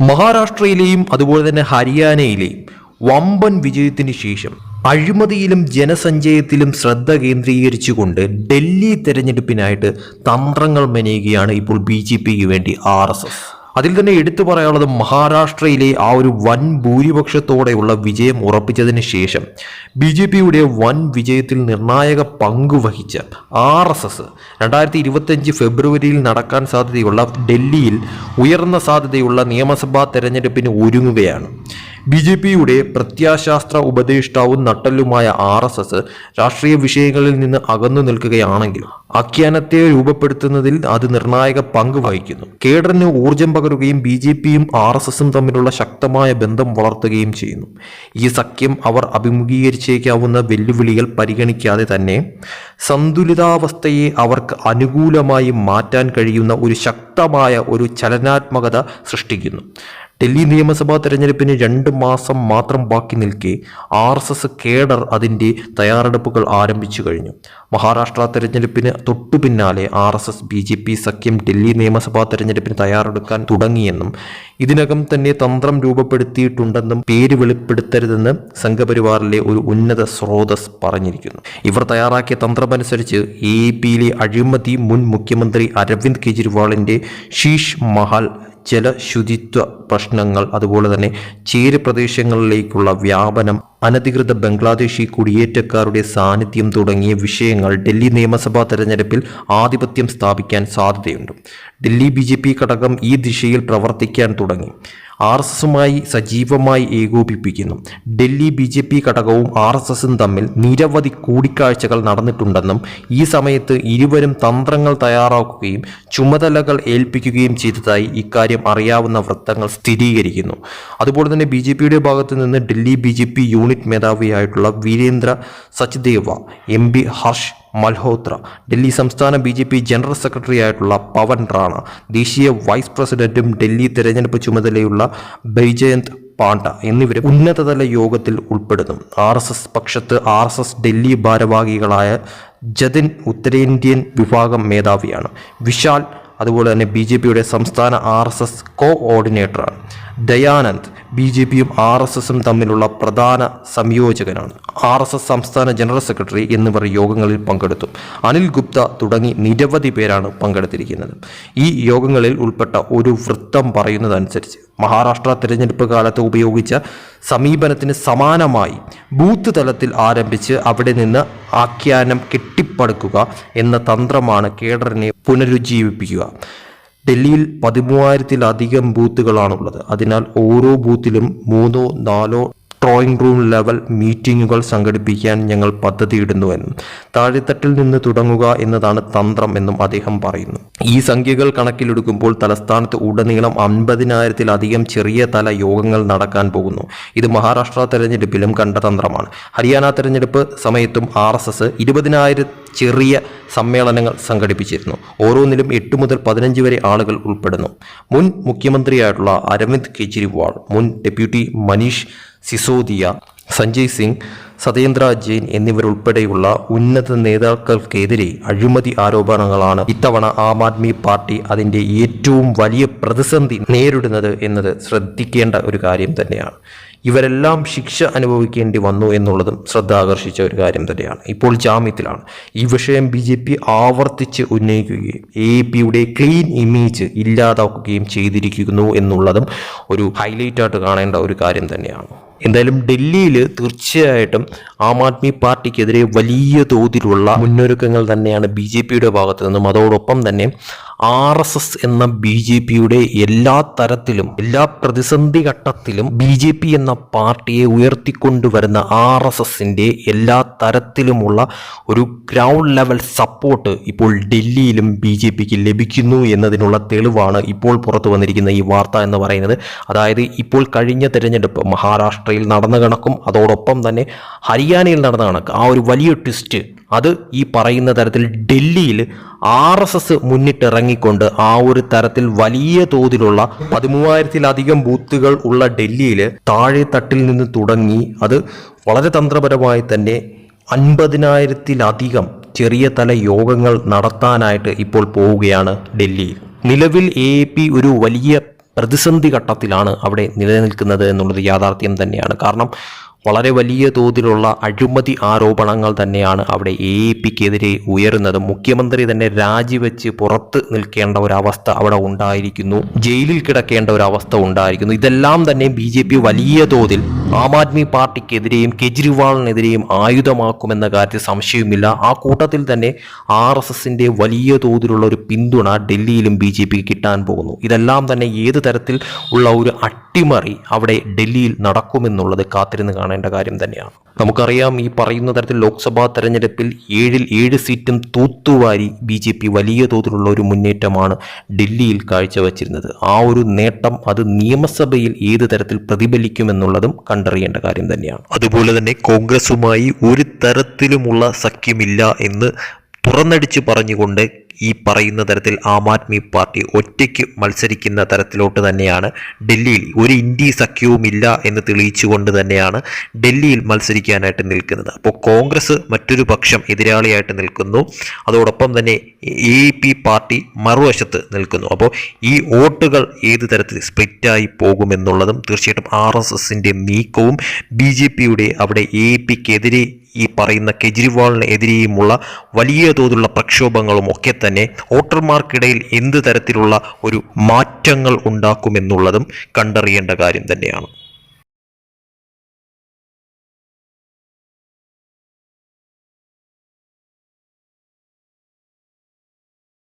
മഹാരാഷ്ട്രയിലെയും അതുപോലെ തന്നെ ഹരിയാനയിലെയും വമ്പൻ വിജയത്തിന് ശേഷം അഴിമതിയിലും ജനസഞ്ചയത്തിലും ശ്രദ്ധ കേന്ദ്രീകരിച്ചുകൊണ്ട് ഡൽഹി തെരഞ്ഞെടുപ്പിനായിട്ട് തന്ത്രങ്ങൾ മെനയുകയാണ് ഇപ്പോൾ ബി ജെ പിക്ക് വേണ്ടി ആർ എസ് എസ്. അതിൽ തന്നെ എടുത്തു പറയാനുള്ളത് മഹാരാഷ്ട്രയിലെ ആ ഒരു വൻ ഭൂരിപക്ഷത്തോടെയുള്ള വിജയം ഉറപ്പിച്ചതിന് ശേഷം ബി ജെ പിയുടെ വൻ വിജയത്തിൽ നിർണായക പങ്ക് വഹിച്ച ആർ എസ് എസ് രണ്ടായിരത്തി ഇരുപത്തഞ്ച് ഫെബ്രുവരിയിൽ നടക്കാൻ സാധ്യതയുള്ള ഡൽഹിയിൽ ഉയർന്ന സാധ്യതയുള്ള നിയമസഭാ തെരഞ്ഞെടുപ്പിന് ഒരുങ്ങുകയാണ്. ബി ജെ പിയുടെ പ്രത്യാശാസ്ത്ര ഉപദേഷ്ടാവും നട്ടല്ലുമായ ആർ എസ് എസ് രാഷ്ട്രീയ വിഷയങ്ങളിൽ നിന്ന് അകന്നു നിൽക്കുകയാണെങ്കിൽ ആഖ്യാനത്തെ രൂപപ്പെടുത്തുന്നതിൽ അത് നിർണായക പങ്ക് വഹിക്കുന്നു. കേഡറിന് ഊർജം പകരുകയും ബി ജെ പിയും ആർ എസ് എസും തമ്മിലുള്ള ശക്തമായ ബന്ധം വളർത്തുകയും ചെയ്യുന്നു. ഈ സഖ്യം അവർ അഭിമുഖീകരിച്ചേക്കാവുന്ന വെല്ലുവിളികൾ പരിഗണിക്കാതെ തന്നെ സന്തുലിതാവസ്ഥയെ അവർക്ക് അനുകൂലമായി മാറ്റാൻ കഴിയുന്ന ഒരു ശക്തമായ ഒരു ചലനാത്മകത സൃഷ്ടിക്കുന്നു. ഡൽഹി നിയമസഭാ തെരഞ്ഞെടുപ്പിന് രണ്ട് മാസം മാത്രം ബാക്കി നിൽക്കെ ആർ എസ് എസ് കേഡർ അതിന്റെ തയ്യാറെടുപ്പുകൾ ആരംഭിച്ചു കഴിഞ്ഞു. മഹാരാഷ്ട്ര തെരഞ്ഞെടുപ്പിന് തൊട്ടു പിന്നാലെ R S S B J P സഖ്യം ഡൽഹി നിയമസഭാ തെരഞ്ഞെടുപ്പിന് തയ്യാറെടുക്കാൻ തുടങ്ങിയെന്നും ഇതിനകം തന്നെ തന്ത്രം രൂപപ്പെടുത്തിയിട്ടുണ്ടെന്നും പേര് വെളിപ്പെടുത്തരുതെന്ന് സംഘപരിവാറിലെ ഒരു ഉന്നത സ്രോതസ് പറഞ്ഞിരിക്കുന്നു. ഇവർ തയ്യാറാക്കിയ തന്ത്രമനുസരിച്ച് എ പിയിലെ അഴിമതി മുൻ മുഖ്യമന്ത്രി അരവിന്ദ് കെജ്രിവാളിന്റെ ശീഷ് മഹൽ ജലശുചിത്വ പ്രശ്നങ്ങൾ അതുപോലെ തന്നെ ചേരി പ്രദേശങ്ങളിലേക്കുള്ള വ്യാപനം അനധികൃത ബംഗ്ലാദേശി കുടിയേറ്റക്കാരുടെ സാന്നിധ്യം തുടങ്ങിയ വിഷയങ്ങൾ ഡൽഹി നിയമസഭാ തെരഞ്ഞെടുപ്പിൽ ആധിപത്യം സ്ഥാപിക്കാൻ സാധ്യതയുണ്ട്. ഡൽഹി ബി ജെ പി ഘടകം ഈ ദിശയിൽ പ്രവർത്തിക്കാൻ തുടങ്ങി. ആർ എസ് എസുമായി സജീവമായി ഏകോപിപ്പിക്കുന്നു. ഡൽഹി ബി ജെ പി ഘടകവും ആർ എസ് എസും തമ്മിൽ നിരവധി കൂടിക്കാഴ്ചകൾ നടന്നിട്ടുണ്ടെന്നും ഈ സമയത്ത് ഇരുവരും തന്ത്രങ്ങൾ തയ്യാറാക്കുകയും ചുമതലകൾ ഏൽപ്പിക്കുകയും ചെയ്തതായി ഇക്കാര്യം അറിയാവുന്ന വൃത്തങ്ങൾ സ്ഥിരീകരിക്കുന്നു. അതുപോലെ തന്നെ ബി ജെ പിയുടെ ഭാഗത്തു നിന്ന് Delhi B J P unit മേധാവിയായിട്ടുള്ള Virendra Sachdeva M B Harsh Malhotra Delhi സംസ്ഥാന B J P general secretary ആയിട്ടുള്ള പവൻ റാണ ദേശീയ വൈസ് പ്രസിഡന്റും ഡൽഹി തെരഞ്ഞെടുപ്പ് ചുമതലയുള്ള ബൈജയന്ത് പാണ്ഡ എന്നിവരും ഉന്നതതല യോഗത്തിൽ ഉൾപ്പെടുന്നു. ആർ എസ് എസ് പക്ഷത്ത് ആർ എസ് എസ് ഡൽഹി ഭാരവാഹികളായ ജതിൻ ഉത്തരേന്ത്യൻ വിഭാഗം മേധാവിയാണ്. വിശാൽ അതുപോലെ തന്നെ ബി ജെ പിയുടെ സംസ്ഥാന ആർ എസ് എസ് കോ ഓർഡിനേറ്ററാണ് ദയാനന്ദ് ബി ജെ പിയും ആർ എസ് എസും തമ്മിലുള്ള പ്രധാന സംയോജകനാണ്. ആർ എസ് എസ് സംസ്ഥാന ജനറൽ സെക്രട്ടറി എന്നിവർ യോഗങ്ങളിൽ പങ്കെടുത്തു. അനിൽ ഗുപ്ത തുടങ്ങി നിരവധി പേരാണ് പങ്കെടുത്തിരിക്കുന്നത്. ഈ യോഗങ്ങളിൽ ഉൾപ്പെട്ട ഒരു വൃത്തം പറയുന്നതനുസരിച്ച് മഹാരാഷ്ട്ര തിരഞ്ഞെടുപ്പ് കാലത്ത് ഉപയോഗിച്ച സമീപനത്തിന് സമാനമായി ബൂത്ത് തലത്തിൽ ആരംഭിച്ച് അവിടെ നിന്ന് ആഖ്യാനം കെട്ടിപ്പടുക്കുക എന്ന തന്ത്രമാണ് കേഡറിനെ പുനരുജ്ജീവിപ്പിക്കുക. ഡൽഹിയിൽ പതിമൂവായിരത്തിലധികം ബൂത്തുകളാണുള്ളത്. അതിനാൽ ഓരോ ബൂത്തിലും മൂന്നോ നാലോ ഡ്രോയിങ് റൂം ലെവൽ മീറ്റിങ്ങുകൾ സംഘടിപ്പിക്കാൻ ഞങ്ങൾ പദ്ധതിയിടുന്നുവെന്നും താഴെത്തട്ടിൽ നിന്ന് തുടങ്ങുക എന്നതാണ് തന്ത്രം എന്നും അദ്ദേഹം പറയുന്നു. ഈ സംഖ്യകൾ കണക്കിലെടുക്കുമ്പോൾ തലസ്ഥാനത്ത് ഉടനീളം അൻപതിനായിരത്തിലധികം ചെറിയ തല യോഗങ്ങൾ നടക്കാൻ പോകുന്നു. ഇത് മഹാരാഷ്ട്ര തെരഞ്ഞെടുപ്പിലും കണ്ട തന്ത്രമാണ് ഹരിയാന തെരഞ്ഞെടുപ്പ് സമയത്തും ആർ എസ് എസ് ചെറിയ സമ്മേളനങ്ങൾ സംഘടിപ്പിച്ചിരുന്നു. ഓരോന്നിലും എട്ട് മുതൽ പതിനഞ്ച് വരെ ആളുകൾ ഉൾപ്പെടുന്നു. മുൻ മുഖ്യമന്ത്രിയായിട്ടുള്ള അരവിന്ദ് കെജ്രിവാൾ മുൻ ഡെപ്യൂട്ടി മനീഷ് സിസോദിയ സഞ്ജയ് സിംഗ് സതേന്ദ്ര ജെയിൻ എന്നിവരുൾപ്പെടെയുള്ള ഉന്നത നേതാക്കൾക്കെതിരെ അഴിമതി ആരോപണങ്ങളാണ് ഇത്തവണ ആം ആദ്മി പാർട്ടി അതിന്റെ ഏറ്റവും വലിയ പ്രതിസന്ധി നേരിടുന്നത് എന്നത് ശ്രദ്ധിക്കേണ്ട ഒരു കാര്യം തന്നെയാണ്. ഇവരെല്ലാം ശിക്ഷ അനുഭവിക്കേണ്ടി വന്നു എന്നുള്ളതും ശ്രദ്ധ ആകർഷിച്ച ഒരു കാര്യം തന്നെയാണ്. ഇപ്പോൾ ജാമ്യത്തിലാണ്. ഈ വിഷയം ബി ജെ പി ആവർത്തിച്ച് ഉന്നയിക്കുകയും എ പിയുടെ ക്ലീൻ ഇമേജ് ഇല്ലാതാക്കുകയും ചെയ്തിരിക്കുന്നു എന്നുള്ളതും ഒരു ഹൈലൈറ്റായിട്ട് കാണേണ്ട ഒരു കാര്യം തന്നെയാണ്. എന്തായാലും ഡൽഹിയിൽ തീർച്ചയായിട്ടും ആം ആദ്മി പാർട്ടിക്കെതിരെ വലിയ തോതിലുള്ള മുന്നൊരുക്കങ്ങൾ തന്നെയാണ് ബി ജെ പിയുടെ ഭാഗത്തു നിന്നും. അതോടൊപ്പം തന്നെ ആർ എസ് എസ് എന്ന ബി ജെ പിയുടെ എല്ലാ തരത്തിലും എല്ലാ പ്രതിസന്ധി ഘട്ടത്തിലും ബി ജെ പി എന്ന പാർട്ടിയെ ഉയർത്തിക്കൊണ്ടുവരുന്ന ആർ എസ് എസിന്റെ എല്ലാ തരത്തിലുമുള്ള ഒരു ഗ്രൗണ്ട് ലെവൽ സപ്പോർട്ട് ഇപ്പോൾ ഡൽഹിയിലും ബി ജെ പിക്ക് ലഭിക്കുന്നു എന്നതിനുള്ള തെളിവാണ് ഇപ്പോൾ പുറത്തു വന്നിരിക്കുന്ന ഈ വാർത്ത എന്ന് പറയുന്നത്. അതായത് ഇപ്പോൾ കഴിഞ്ഞ തെരഞ്ഞെടുപ്പ് മഹാരാഷ്ട്രയിൽ നടന്ന കണക്കും അതോടൊപ്പം തന്നെ ഹരിയാനയിൽ നടന്ന കണക്ക്. ആ ഒരു വലിയ ട്വിസ്റ്റ് അത് ഈ പറയുന്ന തരത്തിൽ ഡൽഹിയിൽ ആർ എസ് എസ് മുന്നിട്ടിറങ്ങിക്കൊണ്ട് ആ ഒരു തരത്തിൽ വലിയ തോതിലുള്ള പതിമൂവായിരത്തിലധികം ബൂത്തുകൾ ഉള്ള ഡൽഹിയിൽ താഴെ തട്ടിൽ നിന്ന് തുടങ്ങി അത് വളരെ തന്ത്രപരമായി തന്നെ അൻപതിനായിരത്തിലധികം ചെറിയ തല യോഗങ്ങൾ നടത്താനായിട്ട് ഇപ്പോൾ പോവുകയാണ് ഡൽഹി. നിലവിൽ എ പി ഒരു വലിയ പ്രതിസന്ധി ഘട്ടത്തിലാണ് അവിടെ നിലനിൽക്കുന്നത് എന്നുള്ളത് യാഥാർത്ഥ്യം തന്നെയാണ്. കാരണം വളരെ വലിയ തോതിലുള്ള അഴിമതി ആരോപണങ്ങൾ തന്നെയാണ് അവിടെ എ പിക്കെതിരെ ഉയരുന്നത്. മുഖ്യമന്ത്രി തന്നെ രാജിവെച്ച് പുറത്ത് നിൽക്കേണ്ട ഒരവസ്ഥ അവിടെ ഉണ്ടായിരിക്കുന്നു. ജയിലിൽ കിടക്കേണ്ട ഒരവസ്ഥ ഉണ്ടായിരിക്കുന്നു. ഇതെല്ലാം തന്നെ ബി വലിയ തോതിൽ ആം ആദ്മി പാർട്ടിക്കെതിരെയും കെജ്രിവാളിനെതിരെയും ആയുധമാക്കുമെന്ന കാര്യത്തിൽ സംശയവുമില്ല. ആ കൂട്ടത്തിൽ തന്നെ ആർ എസ് എസിന്റെ വലിയ തോതിലുള്ള ഒരു പിന്തുണ ഡൽഹിയിലും ബി ജെ പിക്ക് കിട്ടാൻ പോകുന്നു. ഇതെല്ലാം തന്നെ ഏത് തരത്തിൽ ഉള്ള ഒരു അട്ടിമറി അവിടെ ഡൽഹിയിൽ നടക്കുമെന്നുള്ളത് കാത്തിരുന്ന് കാണേണ്ട കാര്യം തന്നെയാണ്. നമുക്കറിയാം ഈ പറയുന്ന തരത്തിൽ ലോക്സഭാ തെരഞ്ഞെടുപ്പിൽ ഏഴിൽ ഏഴ് സീറ്റും തൂത്തുവാരി ബി ജെ പി വലിയ തോതിലുള്ള ഒരു മുന്നേറ്റമാണ് ഡൽഹിയിൽ കാഴ്ചവെച്ചിരുന്നത്. ആ ഒരു നേട്ടം അത് നിയമസഭയിൽ ഏത് തരത്തിൽ പ്രതിഫലിക്കുമെന്നുള്ളതും കണ്ടറിയേണ്ട കാര്യം തന്നെയാണ്. അതുപോലെ തന്നെ കോൺഗ്രസുമായി ഒരു തരത്തിലുമുള്ള സഖ്യമില്ല എന്ന് തുറന്നടിച്ച് പറഞ്ഞുകൊണ്ട് ഈ പറയുന്ന തരത്തിൽ ആം ആദ്മി പാർട്ടി ഒറ്റയ്ക്ക് മത്സരിക്കുന്ന തരത്തിലോട്ട് തന്നെയാണ് ഡൽഹിയിൽ ഒരു ഇന്ത്യ സഖ്യവുമില്ല എന്ന് തെളിയിച്ചുകൊണ്ട് തന്നെയാണ് ഡൽഹിയിൽ മത്സരിക്കാനായിട്ട് നിൽക്കുന്നത്. അപ്പോൾ കോൺഗ്രസ് മറ്റൊരു പക്ഷം എതിരാളിയായിട്ട് നിൽക്കുന്നു. അതോടൊപ്പം തന്നെ എ പി പാർട്ടി മറുവശത്ത് നിൽക്കുന്നു. അപ്പോൾ ഈ വോട്ടുകൾ ഏത് തരത്തിൽ സ്പ്ലിറ്റായി പോകുമെന്നുള്ളതും തീർച്ചയായിട്ടും ആർ എസ് എസിന്റെ നീക്കവും ബി ജെ പിയുടെ അവിടെ എ പിക്കെതിരെ ഈ പറയുന്ന കെജ്രിവാളിനെതിരെയുമുള്ള വലിയ തോതിലുള്ള പ്രക്ഷോഭങ്ങളും ഒക്കെ തന്നെ വോട്ടർമാർക്കിടയിൽ എന്ത് തരത്തിലുള്ള ഒരു മാറ്റങ്ങൾ ഉണ്ടാക്കുമെന്നുള്ളതും കണ്ടറിയേണ്ട കാര്യം തന്നെയാണ്.